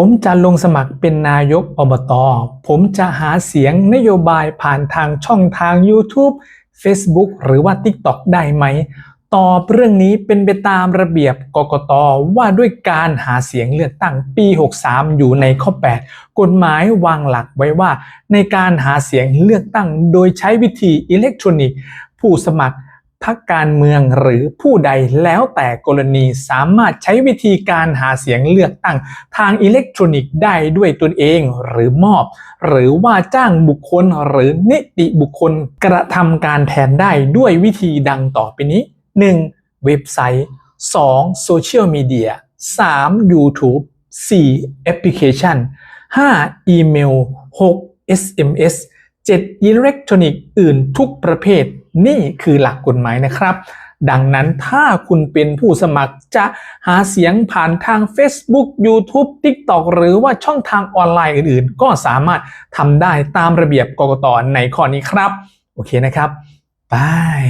ผมจะลงสมัครเป็นนายกอบตผมจะหาเสียงนโยบายผ่านทางช่องทาง YouTube Facebook หรือว่า TikTok ได้ไหม ตอบเรื่องนี้เป็นไปตามระเบียบกกตว่าด้วยการหาเสียงเลือกตั้งปี 63 อยู่ในข้อ 8 กฎหมายวางหลักไว้ว่า ในการหาเสียงเลือกตั้งโดยใช้วิธีอิเล็กทรอนิกส์ ผู้สมัคร พรรคการเมืองหรือผู้ใดแล้วแต่กรณีสามารถใช้วิธีการหาเสียงเลือกตั้งทางอิเล็กทรอนิกส์ได้ด้วยตนเองหรือมอบ หรือว่าจ้างบุคคลหรือนิติบุคคลกระทำการแทนได้ด้วยวิธีดังต่อไปนี้ 1. เว็บไซต์ 2. โซเชียลมีเดีย 3. YouTube 4. แอปพลิเคชัน 5. อีเมล 6. SMS 7. อิเล็กทรอนิกส์อื่นทุกประเภท นี่คือหลักกฎหมายนะครับ ดังนั้นถ้าคุณเป็นผู้สมัครจะหาเสียงผ่านทาง Facebook YouTube TikTok หรือว่าช่องทางออนไลน์อื่นๆ ก็สามารถทำได้ตามระเบียบกกตในข้อนี้ครับ โอเคนะครับบาย